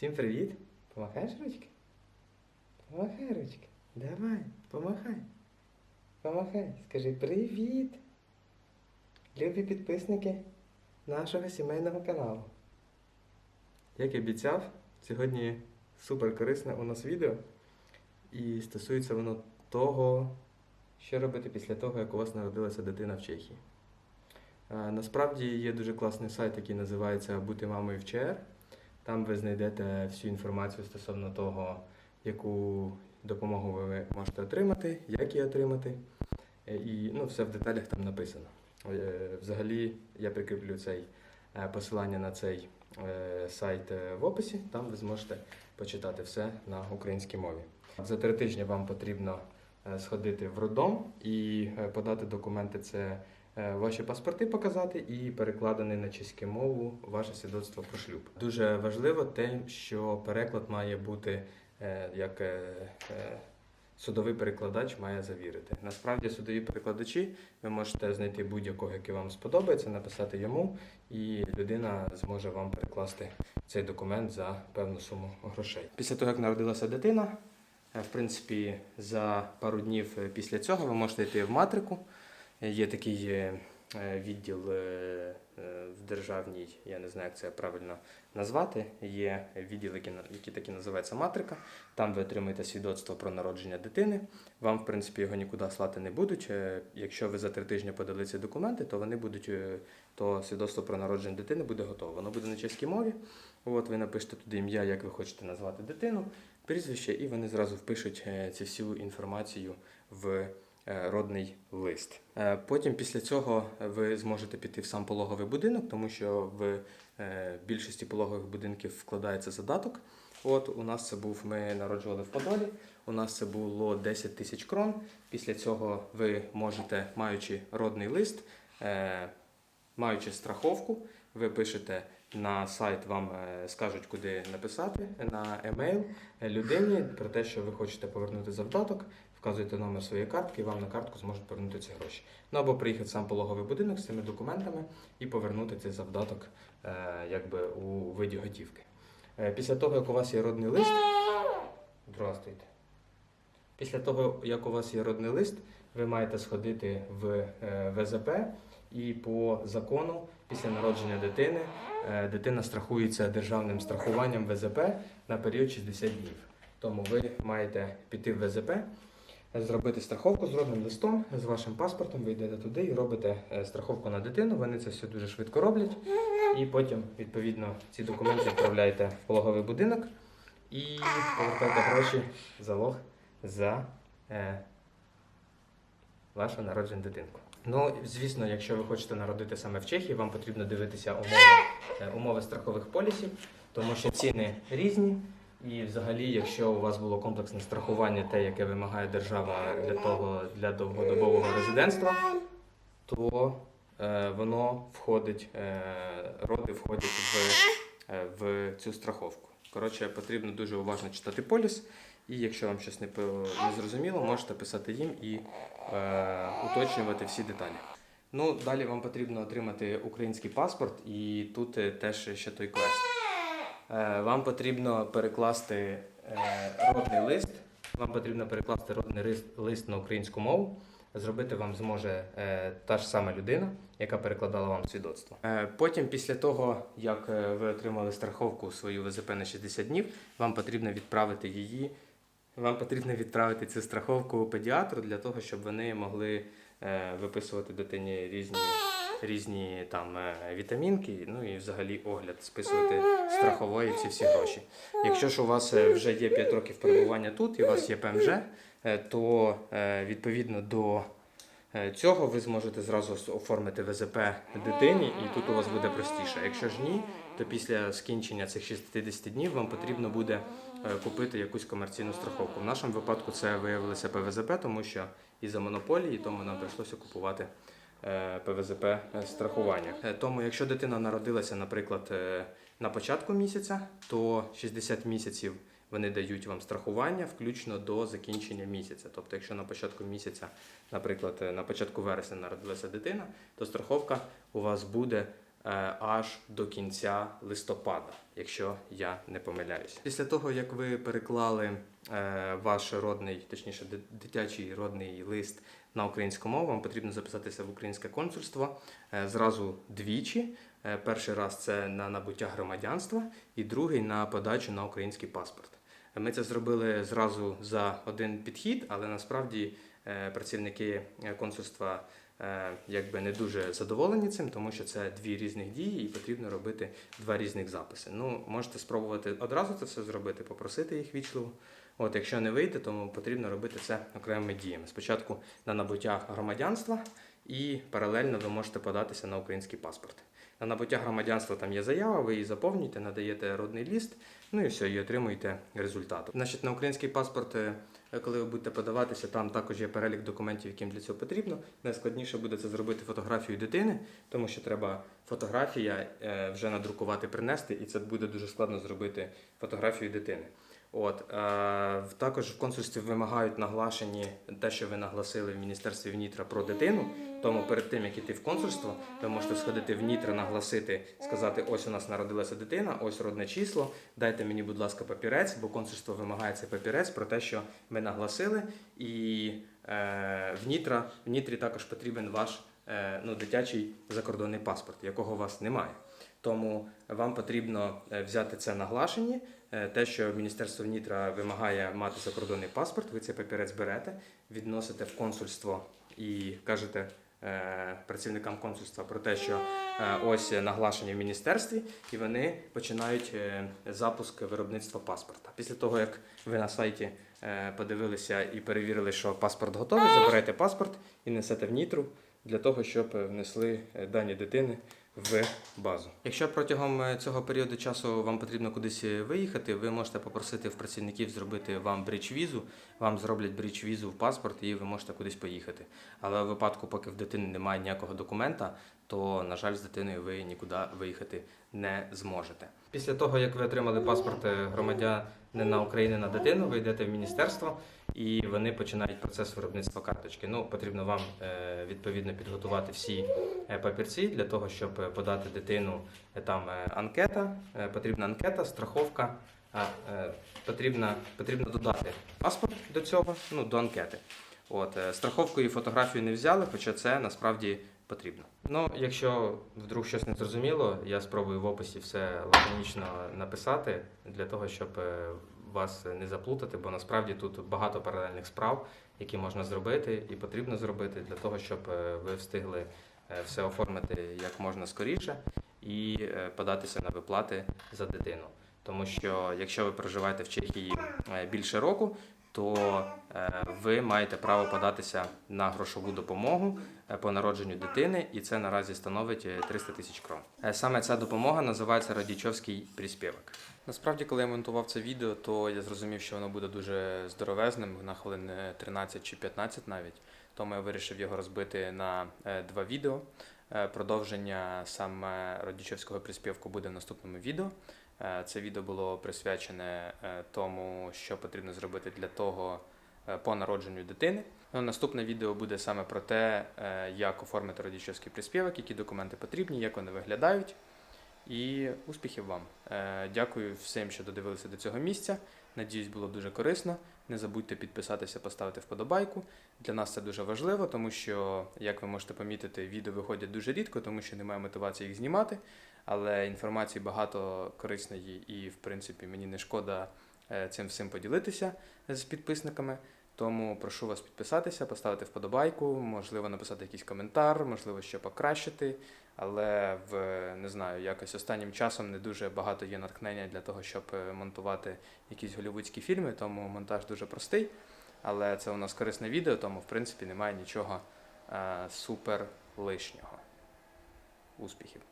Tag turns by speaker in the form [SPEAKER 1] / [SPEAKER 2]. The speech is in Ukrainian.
[SPEAKER 1] Всім привіт! Помахаєш ручки? Помахай ручки. Давай, помахай. Помахай. Скажи привіт. Любі підписники нашого сімейного каналу. Як і обіцяв, сьогодні супер корисне у нас відео. І стосується воно того, що робити після того, як у вас народилася дитина в Чехії. Насправді є дуже класний сайт, який називається Бути мамою в ЧР. Там ви знайдете всю інформацію стосовно того, яку допомогу ви можете отримати, як її отримати. Е, І ну, все в деталях там написано. Е, Взагалі, я прикріплю цей е, посилання на цей сайт в описі. Там ви зможете почитати все на українській мові. За три тижні вам потрібно сходити в роддом і е, подати документи. Це е, ваші паспорти показати і перекладений на чеську мову ваше свідоцтво про шлюб. Дуже важливо те, що переклад має бути е, як е, е, судовий перекладач має завірити. Насправді судові перекладачі ви можете знайти будь-якого, який вам сподобається, написати йому, і людина зможе вам перекласти цей документ за певну суму грошей. Після того, як народилася дитина, е, в принципі, за пару днів е, після цього ви можете йти в матрику. Е, Є такий е, е, відділ е, е, в державній, я не знаю, як це правильно назвати. Є відділ, який, таки називається матрика. Там ви отримуєте свідоцтво про народження дитини. Вам, в принципі, його нікуди слати не будуть. Е, Якщо ви за три тижні подали ці документи, то вони будуть, е, то свідоцтво про народження дитини буде готове. Воно буде на чеській мові. От ви напишете туди ім'я, як ви хочете назвати дитину, прізвище, і вони зразу впишуть е, цю всю інформацію в е, родний лист. Е, Потім після цього ви зможете піти в сам пологовий будинок, тому що в більшості пологових будинків вкладається задаток. От у нас це був, ми народжували в Подолі. У нас це було 10 тисяч крон. Після цього ви можете, маючи родний лист, маючи страховку, ви пишете на сайт, вам е, скажуть, куди написати на емейл людині про те, що ви хочете повернути завдаток, вказуєте номер своєї картки, і вам на картку зможуть повернути ці гроші. Ну або приїхати сам пологовий будинок з цими документами і повернути цей завдаток е, якби у виді готівки. Е, Після того, як у вас є родний лист, Здравствуйте. Після того, як у вас є родний лист, ви маєте сходити в е, ВЗП і по закону, після народження дитини, е, дитина страхується державним страхуванням ВЗП на період 60 днів. Тому ви маєте піти в ВЗП, зробити страховку з родним листом, з вашим паспортом, ви йдете туди і робите е, страховку на дитину. Вони це все дуже швидко роблять. І потім, відповідно, ці документи відправляєте в пологовий будинок і повертаєте гроші залог за е, вашу народжену дитинку. Ну, звісно, якщо ви хочете народити саме в Чехії, вам потрібно дивитися умови, е, умови страхових полісів, тому що ціни різні. І взагалі, якщо у вас було комплексне страхування, те, яке вимагає держава для того для довгодобового резидентства, то е, воно входить, е, роди входять в, е, в цю страховку. Коротше, потрібно дуже уважно читати поліс, і якщо вам щось не, не зрозуміло, можете писати їм і е, уточнювати всі деталі. Ну, далі вам потрібно отримати український паспорт, і тут е, теж ще той квест. Е, Вам потрібно перекласти е, родний лист. Вам потрібно перекласти родний лист, на українську мову. Зробити вам зможе е, та ж сама людина, яка перекладала вам свідоцтво. Е, потім, після того, як е, ви отримали страховку свою ВЗП на 60 днів, вам потрібно відправити її. Вам потрібно відправити цю страховку педіатру для того, щоб вони могли е, виписувати дитині різні, різні там е, вітамінки, ну і взагалі огляд, списувати страхової ці всі гроші. Якщо ж у вас е, вже є 5 років перебування тут і у вас є ПМЖ, то відповідно до цього ви зможете зразу оформити ВЗП дитині, і тут у вас буде простіше. Якщо ж ні, то після скінчення цих 60 днів вам потрібно буде е, купити якусь комерційну страховку. В нашому випадку це виявилося ПВЗП, тому що із-за монополії, тому нам прийшлося купувати е, ПВЗП страхування. Е, Тому, якщо дитина народилася, наприклад, е, на початку місяця, то 60 місяців вони дають вам страхування включно до закінчення місяця. Тобто, якщо на початку місяця, наприклад, е, на початку вересня народилася дитина, то страховка у вас буде е, аж до кінця листопада. якщо я не помиляюсь. Після того, як ви переклали е, ваш родний, точніше, ди- дитячий родний лист на українську мову, вам потрібно записатися в українське консульство зразу двічі. Перший раз це на набуття громадянства, і другий на подачу на український паспорт. Ми це зробили зразу за один підхід, але насправді е, працівники е, консульства е, якби не дуже задоволені цим, тому що це дві різних дії, і потрібно робити два різних записи. Ну, можете спробувати одразу це все зробити, попросити їх вічливо. От, якщо не вийде, то потрібно робити це окремими діями. Спочатку на набуття громадянства, і паралельно ви можете податися на український паспорт. На набуття громадянства там є заява, ви її заповнюєте, надаєте родний ліст, ну і все, і отримуєте результат. Значить, на український паспорт, е, коли ви будете подаватися, там також є перелік документів, яким для цього потрібно. Найскладніше буде це зробити фотографію дитини, тому що треба фотографія е, вже надрукувати, принести, і це буде дуже складно зробити фотографію дитини. От е, також в консульстві вимагають наглашені те, що ви наголосили в міністерстві ВНІТРА про дитину. Тому перед тим як іти в консульство, ви можете сходити в НІТРА, наголосити, сказати: ось у нас народилася дитина, ось родне число. Дайте мені, будь ласка, папірець, бо консульство вимагає цей папірець про те, що ми наголосили. І е, в НІТРА в НІТРі також потрібен ваш е, ну, дитячий закордонний паспорт, якого у вас немає. Тому вам потрібно е, взяти це наглашені. Е, Те, що Міністерство Нітра вимагає мати закордонний паспорт, ви цей папірець берете, відносите в консульство і кажете е, працівникам консульства про те, що ось наглашені в міністерстві, і вони починають запуск виробництва паспорта. Після того, як ви на сайті подивилися і перевірили, що паспорт готовий, забираєте паспорт і несете в Нітру для того, щоб внесли дані дитини в базу. Якщо протягом е, цього періоду часу вам потрібно кудись е, виїхати, ви можете попросити в працівників зробити вам брідж-візу, вам зроблять брідж-візу в паспорт і ви можете кудись поїхати. Але в випадку, поки в дитини немає ніякого документа, то, на жаль, з дитиною ви нікуди виїхати не зможете. Після того, як ви отримали паспорт е, громадянина України на дитину, ви йдете в міністерство і вони починають процес виробництва карточки. Ну, потрібно вам е, відповідно підготувати всі е, папірці для того, щоб е, подати дитину. Там анкета, потрібна анкета, страховка. Потрібно, потрібно додати паспорт до цього, ну, до анкети. От, страховку і фотографію не взяли, хоча це насправді потрібно. Ну, якщо вдруг щось не зрозуміло, я спробую в описі все лаконічно написати для того, щоб е, вас не заплутати, бо насправді тут багато паралельних справ, які можна зробити і потрібно зробити для того, щоб е, ви встигли е, все оформити як можна скоріше і податися на виплати за дитину. Тому що якщо ви проживаєте в Чехії е, більше року, то е, ви маєте право податися на грошову допомогу е, по народженню дитини, і це наразі становить е, 300 тисяч крон. Саме ця допомога називається Радічовський приспівок. Насправді, коли я монтував це відео, то я зрозумів, що воно буде дуже здоровезним на хвилин е, 13 чи 15 навіть. Тому я вирішив його розбити на два відео. Продовження саме Радічовського приспівку буде в наступному відео. Е, Це відео було присвячене е, тому, що потрібно зробити для того е, по народженню дитини. Ну, Наступне відео буде саме про те, як оформити родичівський приспівок, які документи потрібні, як вони виглядають. І успіхів вам! Дякую всім, що додивилися до цього місця. Надіюсь, було дуже корисно. Не забудьте підписатися, поставити вподобайку. Для нас це дуже важливо, тому що, як ви можете помітити, відео виходять дуже рідко, тому що немає мотивації їх знімати. Але інформації багато корисної, і, в принципі, мені не шкода е, цим всім поділитися з підписниками. Тому прошу вас підписатися, поставити вподобайку, можливо, написати якийсь коментар, можливо, що покращити. Але в не знаю, якось останнім часом не дуже багато є натхнення для того, щоб е, монтувати якісь голівудські фільми, тому монтаж дуже простий. Але це у нас корисне відео, тому в принципі немає нічого е, супер лишнього. Успіхів!